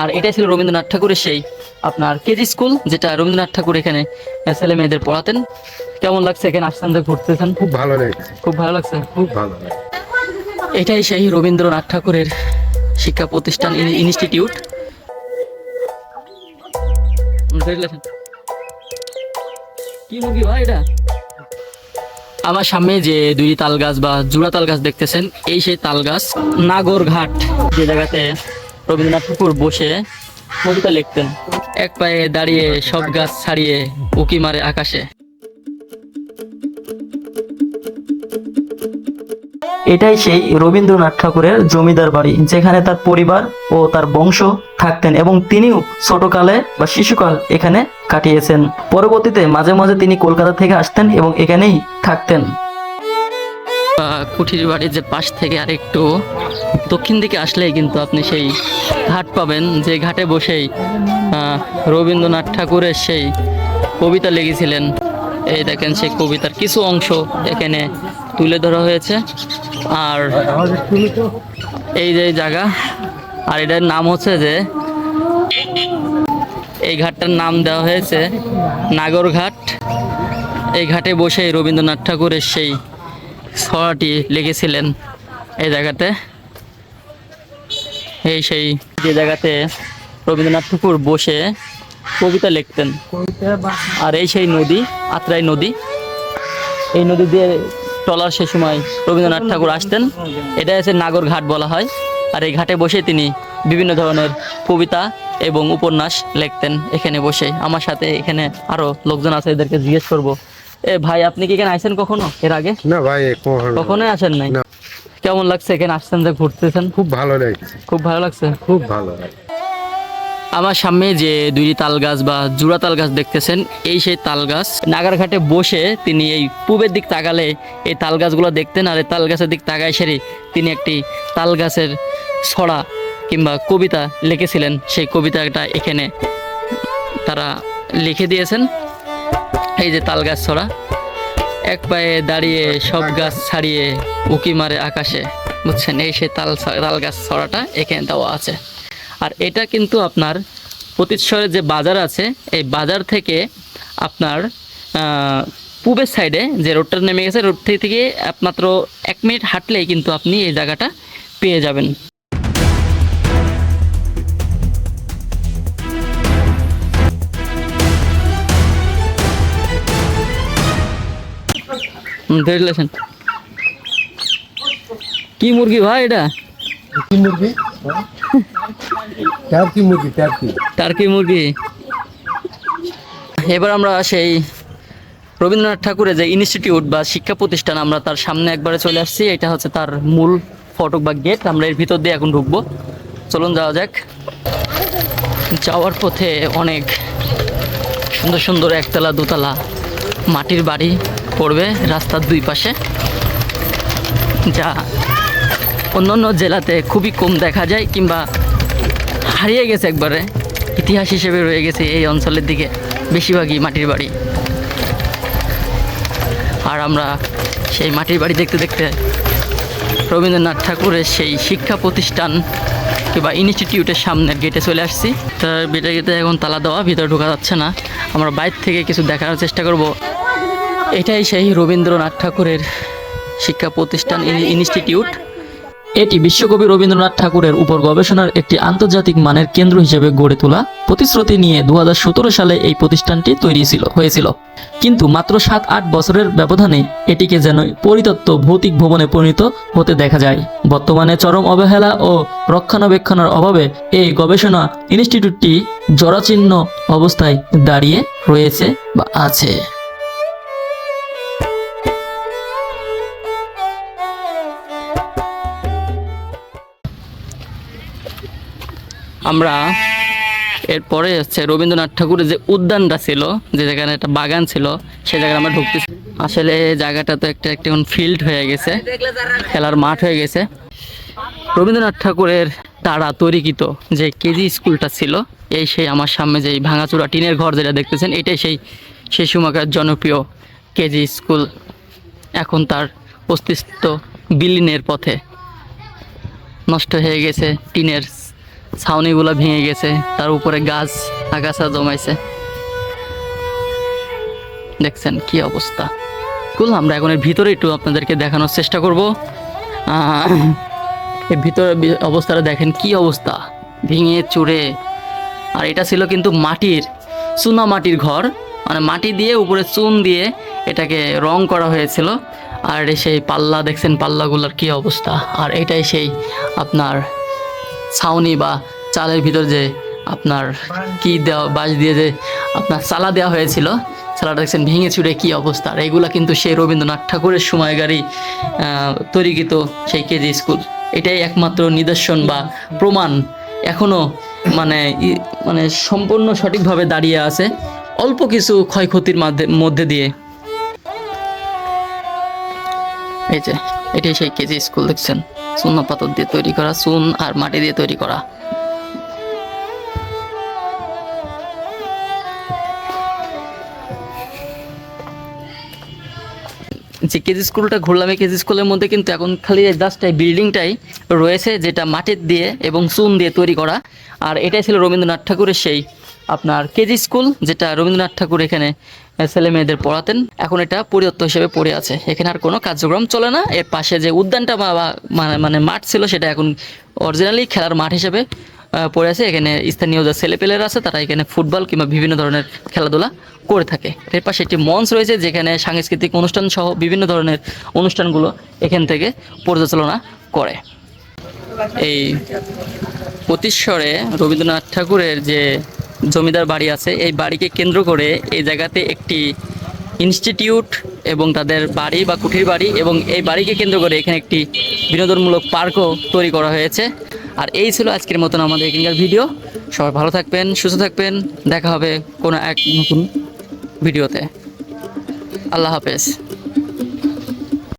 আর এটাই ছিল রবীন্দ্রনাথ ঠাকুরের সেই আপনার কেজি স্কুল যেটা রবীন্দ্রনাথ ঠাকুর এখানে ছেলে মেয়েদের পড়াতেন। কেমন লাগছে এখানে আসছেন ঘুরতেছেন? খুব ভালো লেগেছে। খুব ভালো লাগছে? খুব ভালো এটাই সেই রবীন্দ্রনাথ ঠাকুরের শিক্ষা প্রতিষ্ঠান ইনস্টিটিউট। কি মুরগি ভাই এটা? আমার সামনে যে দুই তাল গাছ বা জোড়া তাল গাছ দেখতেছেন এই সেই তাল গাছ নাগর ঘাট যে জায়গাতে রবীন্দ্রনাথ ঠাকুর বসে কবিতা লিখতেন। এক পায়ে দাঁড়িয়ে সব গাছ ছাড়িয়ে উকি মারে আকাশে। এটাই সেই রবীন্দ্রনাথ ঠাকুরের জমিদার বাড়ি, যেখানে তার পরিবার ও তার বংশ থাকতেন এবং তিনিও ছোটকালে বা শিশুকাল এখানে কাটিয়েছেন। পরবর্তীতে মাঝে মাঝে তিনি কলকাতা থেকে আসতেন এবং এখানেই থাকতেন। কুঠির বাড়ির যে পাশ থেকে আরেকটু দক্ষিণ দিকে আসলেই কিন্তু আপনি সেই ঘাট পাবেন। যে ঘাটে বসেই রবীন্দ্রনাথ ঠাকুরের সেই কবিতা লিখেছিলেন। এই দেখেন সেই কবিতার কিছু অংশ এখানে তুলে ধরা হয়েছে। আর এই যে জায়গা, আর এটার নাম হচ্ছে যে এই ঘাটটার নাম দেওয়া হয়েছে নাগরঘাট। এই ঘাটে বসে রবীন্দ্রনাথ ঠাকুরের সেই ছড়াটি লিখেছিলেন এই জায়গাতে। এই সেই যে জায়গাতে রবীন্দ্রনাথ ঠাকুর বসে কবিতা লিখতেন। আর এই সেই নদী, আত্রাই নদী, এই নদী দিয়ে টলার সে সময় রবীন্দ্রনাথ ঠাকুর আসতেন। এটা হচ্ছে নাগর ঘাট বলা হয়। আর এই ঘাটে বসে তিনি বিভিন্ন ধরনের কবিতা এবং উপন্যাস লিখতেন। এখানে বসে আমার সাথে এখানে আরও লোকজন আছে, এদেরকে জিজ্ঞেস করব। এ ভাই আপনি কি এখানে আসেন কখনো? এর আগে? না ভাই কখনো। আসেন নাই? কেমন লাগছে এখানে আসছেন যে ঘুরতেছেন? খুব ভালো লেগেছে। খুব ভালো লাগছে? খুব ভালো। আমার সামনে যে দুইটি তাল গাছ বা জোড়া তাল গাছ দেখতেছেন এই সেই তাল গাছ। নাগারঘাটে বসে তিনি এই পূবের দিক তাকালে এই তাল গাছগুলো দেখতেন আর এই তাল গাছের দিক তাকায় সেরে তিনি একটি তাল গাছের ছড়া কিংবা কবিতা লিখেছিলেন। সেই কবিতাটা এখানে তারা লিখে দিয়েছেন। এই যে তাল গাছ ছড়া, এক পায়ে দাঁড়িয়ে সব গাছ ছাড়িয়ে উকি মারে আকাশে, বুঝছেন? এই সে তাল তাল গাছ ছড়াটা এখানে দেওয়া আছে। আর এটা কিন্তু আপনার প্রতিশ্বরের যে বাজার আছে, এই বাজার থেকে আপনার পূবের সাইডে যে রোডটা নেমে গেছে রোড থেকে থেকে মাত্র এক মিনিট হাঁটলেই কিন্তু আপনি এই জায়গাটা পেয়ে যাবেন। কি মুরগি ভাই এটা? কি মুরগি? টার্কি মুরগি টার্কি। টার্কি মুরগি। এবার আমরা সেই রবীন্দ্রনাথ ঠাকুরের যে ইনস্টিটিউট বা শিক্ষা প্রতিষ্ঠান আমরা তার সামনে একবারে চলে আসছি। এটা হচ্ছে তার মূল ফটক বা গেট আমরা এর ভিতর দিয়ে এখন ঢুকবো। চলুন যাওয়া যাক। যাওয়ার পথে অনেক সুন্দর সুন্দর একতলা দোতলা মাটির বাড়ি। পড়বে রাস্তার দুই পাশে। যা অন্যান্য জেলাতে খুবই কম দেখা যায় কিংবা হারিয়ে গেছে একবারে। ইতিহাস হিসেবে রয়ে গেছে এই অঞ্চলের দিকে, বেশিরভাগই মাটির বাড়ি। আর আমরা সেই মাটির বাড়ি দেখতে দেখতে রবীন্দ্রনাথ ঠাকুরের সেই শিক্ষা প্রতিষ্ঠান কিংবা ইনস্টিটিউটের সামনের গেটে চলে আসছি। তার গেটে গেটে এখন তালা দেওয়া, ভিতরে ঢোকা যাচ্ছে না। আমরা বাইরে থেকে কিছু দেখার চেষ্টা করব। এটাই সেই রবীন্দ্রনাথ ঠাকুরের শিক্ষা প্রতিষ্ঠান ইনস্টিটিউট। এটি বিশ্বকবি রবীন্দ্রনাথ ঠাকুরের উপর গবেষণার একটি আন্তর্জাতিক মানের কেন্দ্র হিসেবে গড়ে তোলা প্রতিশ্রুতি নিয়ে দু হাজার সতেরো সালে এই প্রতিষ্ঠানটি তৈরি ছিল, হয়েছিল। কিন্তু মাত্র সাত আট বছরের ব্যবধানে এটিকে যেন পরিতত্ত্ব ভৌতিক ভবনে পরিণত হতে দেখা যায়। বর্তমানে চরম অবহেলা ও রক্ষণাবেক্ষণের অভাবে এই গবেষণা ইনস্টিটিউটটি জরাচীর্ণ অবস্থায় দাঁড়িয়ে রয়েছে বা আছে। আমরা এরপরে হচ্ছে রবীন্দ্রনাথ ঠাকুরের যে উদ্যানটা ছিল, যে জায়গায় একটা বাগান ছিল সেই জায়গায় আমরা ঢুকতেছি। আসলে জায়গাটা তো একটা একটা ফিল্ড হয়ে গেছে, খেলার মাঠ হয়ে গেছে। রবীন্দ্রনাথ ঠাকুরের দ্বারা তৈরিকৃত যে কেজি স্কুলটা ছিল, এই সেই আমার সামনে যে ভাঙাচুরা টিনের ঘর যেটা দেখতেছেন, এটাই সেই সেই সময়কার জনপ্রিয় কেজি স্কুল। এখন তার অস্তিত্ব বিলীনের পথে নষ্ট হয়ে গেছে, টিনের ছাউনিগুলো ভেঙে গেছে, তার উপরে গাছ, আগাছা জমাইছে। দেখছেন কি অবস্থা। কুল, আমরা এখন এর ভিতরে একটু আপনাদেরকে দেখানোর চেষ্টা করব। এর ভিতরে অবস্থাটা দেখেন কি অবস্থা। ভেঙে চুরে আর এটা ছিল কিন্তু মাটির, চুনা মাটির ঘর। মানে মাটি দিয়ে, উপরে চুন দিয়ে এটাকে রং করা হয়েছিল। আর সেই পাল্লা দেখছেন পাল্লাগুলোর কি অবস্থা? আর এটাই সেই আপনার ছাউনি বা চালের ভিতর যে আপনার কি দেওয়া বাঁশ দিয়ে যে আপনার চালা দেওয়া হয়েছিল চালাটা দেখছেন ভেঙে চুরে কি অবস্থা? আর এইগুলা কিন্তু সেই রবীন্দ্রনাথ ঠাকুরের সময়কারী আহ, তৈরিকৃত সেই কেজি স্কুল। এটাই একমাত্র নিদর্শন বা প্রমাণ এখনও মানে মানে সম্পূর্ণ সঠিকভাবে দাঁড়িয়ে আছে। অল্প কিছু ক্ষয়ক্ষতির মধ্যে দিয়ে। এই যে, এটাই সেই কেজি স্কুল দেখছেন? চুন পাথর দিয়ে তৈরি করা, চুন আর মাটি দিয়ে তৈরি করা। যে কেজি স্কুলটা ঘুরলাম, এই কেজি স্কুলের মধ্যে কিন্তু এখন খালি জাস্ট বিল্ডিংটাই রয়েছে, যেটা মাটির দিয়ে এবং চুন দিয়ে তৈরি করা। আর এটাই ছিল রবীন্দ্রনাথ ঠাকুরের সেই আপনার কেজি স্কুল, যেটা রবীন্দ্রনাথ ঠাকুর এখানে ছেলে মেয়েদের পড়াতেন। এখন এটা পরিদত্ত হিসেবে পড়ে আছে। এখানে আর কোনো কার্যক্রম চলে না। এর পাশে যে উদ্যানটা মানে মানে মাঠ ছিল, সেটা এখন অরিজিনালি খেলার মাঠ হিসেবে পড়ে আছে। এখানে স্থানীয় যে ছেলেপেলেরা আছে, তারা এখানে ফুটবল কিংবা বিভিন্ন ধরনের খেলাধুলা করে থাকে। এর পাশে একটি মঞ্চ রয়েছে, যেখানে সাংস্কৃতিক অনুষ্ঠান সহ বিভিন্ন ধরনের অনুষ্ঠানগুলো এখান থেকে পরিচালনা করে। এই প্রতিশ্বরে রবীন্দ্রনাথ ঠাকুরের যে জমিদার বাড়ি আছে, এই বাড়িকে কেন্দ্র করে এই জায়গাতে একটি ইনস্টিটিউট এবং তাদের বাড়ি বা কুঠির বাড়ি এবং এই বাড়িকে কেন্দ্র করে এখানে একটি বিনোদনমূলক পার্কও তৈরি করা হয়েছে। আর এই ছিল আজকের মতন আমাদের এখানকার ভিডিও। সবাই ভালো থাকবেন, সুস্থ থাকবেন। দেখা হবে কোনো এক নতুন ভিডিওতে। আল্লাহ হাফেজ।